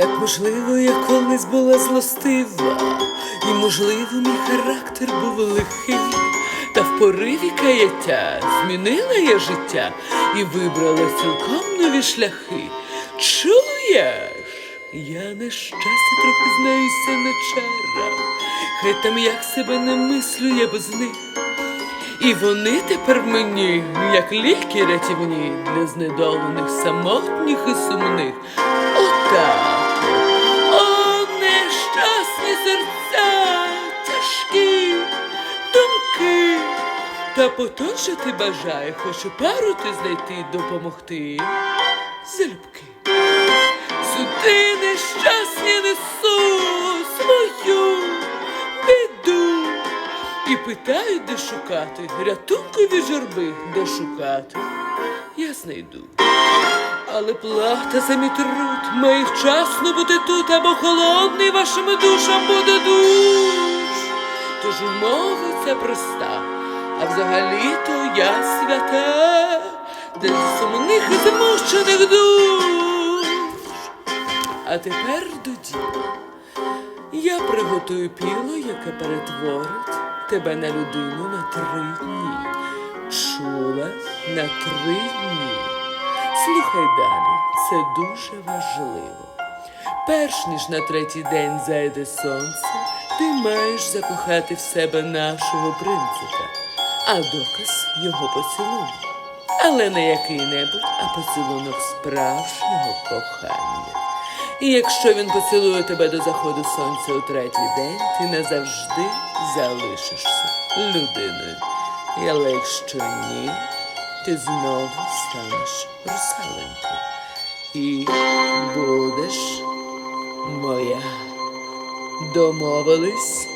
Так можливо, я колись була злостива, і можливо, мій характер був лихий. Та в пориві каяття змінила я життя і вибрала цілком нові шляхи. Чуєш? Я на щастя трохи знаюся на чарах. Хай там як себе не мислю я без них. І вони тепер мені, як ліки рятівні для знедолених, самотніх і сумних. Та потоншити бажає, хоче пару ти знайти, допомогти. Залюбки. Сюди нещасні несу свою біду. І питають, де шукати, рятунку від журби, де шукати, я знайду. Але плата за мій труд має вчасно бути тут, або холодний вашим душам буде душ. Тож умова ця проста, а взагалі-то я свята, для сумних і замучених душ. А тепер до діла. Я приготую піло, яке перетворить тебе на людину на три дні. Чула на три дні. Слухай далі, це дуже важливо. Перш ніж на третій день зайде сонце, ти маєш закохати в себе нашого принципа, а доказ його поцілунок. Але не який-небудь, а поцілунок справжнього кохання. І якщо він поцілує тебе до заходу сонця у третій день, ти назавжди залишишся людиною. Але якщо ні, ти знову станеш русаленькою. І будеш моя. Домовились?